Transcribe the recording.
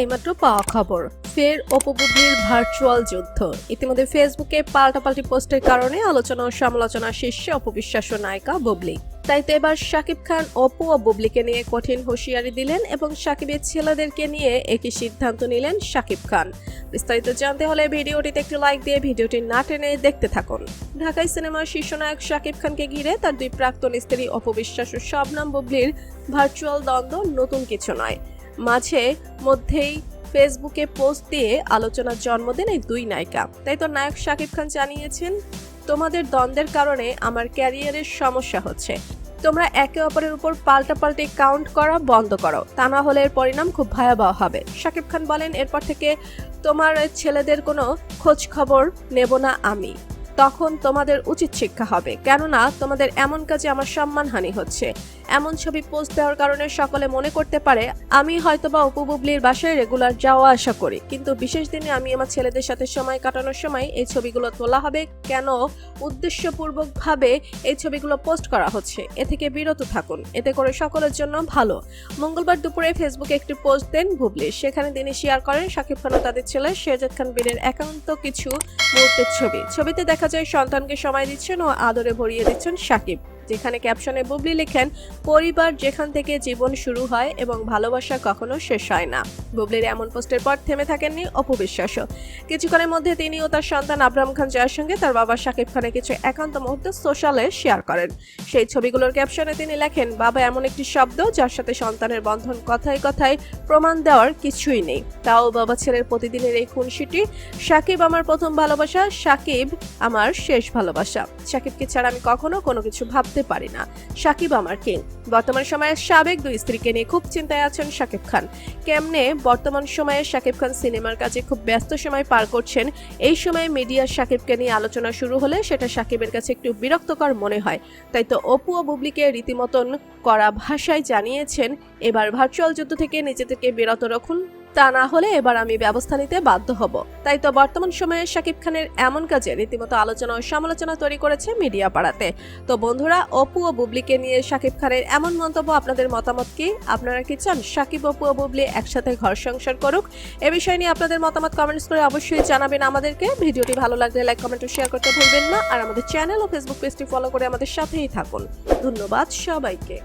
এইমাত্র পাওয়া খবর। ফের অপবুদ্ধির ভার্চুয়াল যুদ্ধ। ইতিমধ্যে ফেসবুকে পাল্টাপাল্টি পোস্টের কারণে আলোচনা ও সমালোচনা শীর্ষে অপবিশ্বাস্য নায়িকা বুবলি। তাই তো এবার শাকিব খান অপু ও বুবলিকে নিয়ে কঠিন হুঁশিয়ারি দিলেন এবং শাকিবের ছেলেদেরকে নিয়ে একই সিদ্ধান্ত নিলেন শাকিব খান। বিস্তারিত জানতে হলে ভিডিওটিতে একটি লাইক দিয়ে ভিডিওটি না টেনে দেখতে থাকুন। ঢাকাই সিনেমার শীর্ষনায়ক শাকিব খানকে ঘিরে তার দুই প্রাক্তন স্ত্রী অপবিশ্বাস ও শবনাম বুবলির ভার্চুয়াল দ্বন্দ্ব নতুন কিছু নয়। মাঝে মধ্যেই ফেসবুকে পোস্ট দিয়ে আলোচনার জন্ম দেন এই দুই নায়িকা। তাই তো নায়ক শাকিব খান জানিয়েছেন, তোমাদের দ্বন্দ্বের কারণে আমার ক্যারিয়ারের সমস্যা হচ্ছে। তোমরা একে অপরের উপর পাল্টাপাল্টি কাউন্ট করা বন্ধ করো। তা না হলে এর পরিণাম খুব ভয়াবহ হবে। শাকিব খান বলেন, এরপর থেকে তোমার ছেলেদের কোনো খোঁজ খবর নেব না আমি। তখন তোমাদের উচিত শিক্ষা হবে। কেননা, তোমাদের এমন কাজে আমার সম্মানহানি হচ্ছে। এমন ছবি পোস্ট দেওয়ার কারণে সকলে মনে করতে পারে, আমি হয়তোবা অপু বাসায় রেগুলার যাওয়া আসা করি। কিন্তু বিশেষ দিনে আমি আমার ছেলেদের সাথে সময় কাটানোর সময় এই ছবিগুলো তোলা হবে কেন? উদ্দেশ্যপূর্বকভাবে এই ছবিগুলো পোস্ট করা হচ্ছে। এ থেকে বিরত থাকুন। এতে করে সকলের জন্য ভালো। মঙ্গলবার দুপুরে ফেসবুকে একটি পোস্ট দেন বুবলি। সেখানে তিনি শেয়ার করেন শাকিব খান তাদের ছেলে শেহজাদ খান বীরের একান্ত কিছু মুহূর্তের ছবি। ছবিতে দেখা যায় সন্তানকে সময় দিচ্ছেন ও আদরে ভরিয়ে দিচ্ছেন শাকিব যেখানে ক্যাপশনে বুবলি লেখেন, পরিবার যেখান থেকে জীবন শুরু হয় এবং ভালোবাসা কখনো শেষ হয় না। বুবলির এমন পোস্টের পর থেমে থাকেননি অপবিশ্বাসও কিছুক্ষণের মধ্যে তিনি ও তার সন্তান আব্রাহাম খান জয়ের সঙ্গে তার বাবা শাকিব খানের কিছু একান্ত মুহূর্ত সোশ্যালে শেয়ার করেন। সেই ছবিগুলোর ক্যাপশনে তিনি লেখেন, বাবা এমন একটি শব্দ যার সাথে সন্তানের বন্ধন কথায় কথায় প্রমাণ দেওয়ার কিছুই নেই। তাও বাবা ছেলের প্রতিদিনের এই খুনসিটি সাকিব আমার প্রথম ভালোবাসা সাকিব আমার শেষ ভালোবাসা। সাকিবকে ছাড়া আমি কখনো কোনো কিছু ভাবতে পারি না। সাকিব আমার কিং বর্তমান সময়ে সাবেক দুই স্ত্রীকে নিয়ে খুব চিন্তায় আছেন সাকিব খান। কেমনে বর্তমান সময়ে সাকিব খান সিনেমার কাজে খুব ব্যস্ত সময় পার করছেন, এই সময়ে মিডিয়া সাকিবকে নিয়ে আলোচনা শুরু হলে সেটা সাকিবের কাছে একটু বিরক্তকর মনে হয়। তাই তো অপু ও বুবলিকে রীতিমতন করা ভাষায় জানিয়েছেন, এবার ভার্চুয়াল যুদ্ধ থেকে নিজেদেরকে বিরত রাখুন। তা না হলে এবার আমি ব্যবস্থা নিতে বাধ্য হব। তাই তো বর্তমান সময়ে শাকিব খানের এমন কাজে রীতিমতো আলোচনা ও সমালোচনা তৈরি করেছে মিডিয়া পাড়াতে। তো বন্ধুরা, অপু ও বুবলিকে নিয়ে শাকিব খানের এমন মন্তব্য আপনাদের মতামত কি? আপনারা কি চান শাকিব, অপু ও বুবলি একসাথে ঘর সংসার করুক? এ বিষয় নিয়ে আপনাদের মতামত কমেন্টস করে অবশ্যই জানাবেন আমাদেরকে। ভিডিওটি ভালো লাগলে লাইক কমেন্ট ও শেয়ার করতে ভুলবেন না। আর আমাদের চ্যানেল ও ফেসবুক পেজটি ফলো করে আমাদের সাথেই থাকুন। ধন্যবাদ সবাইকে।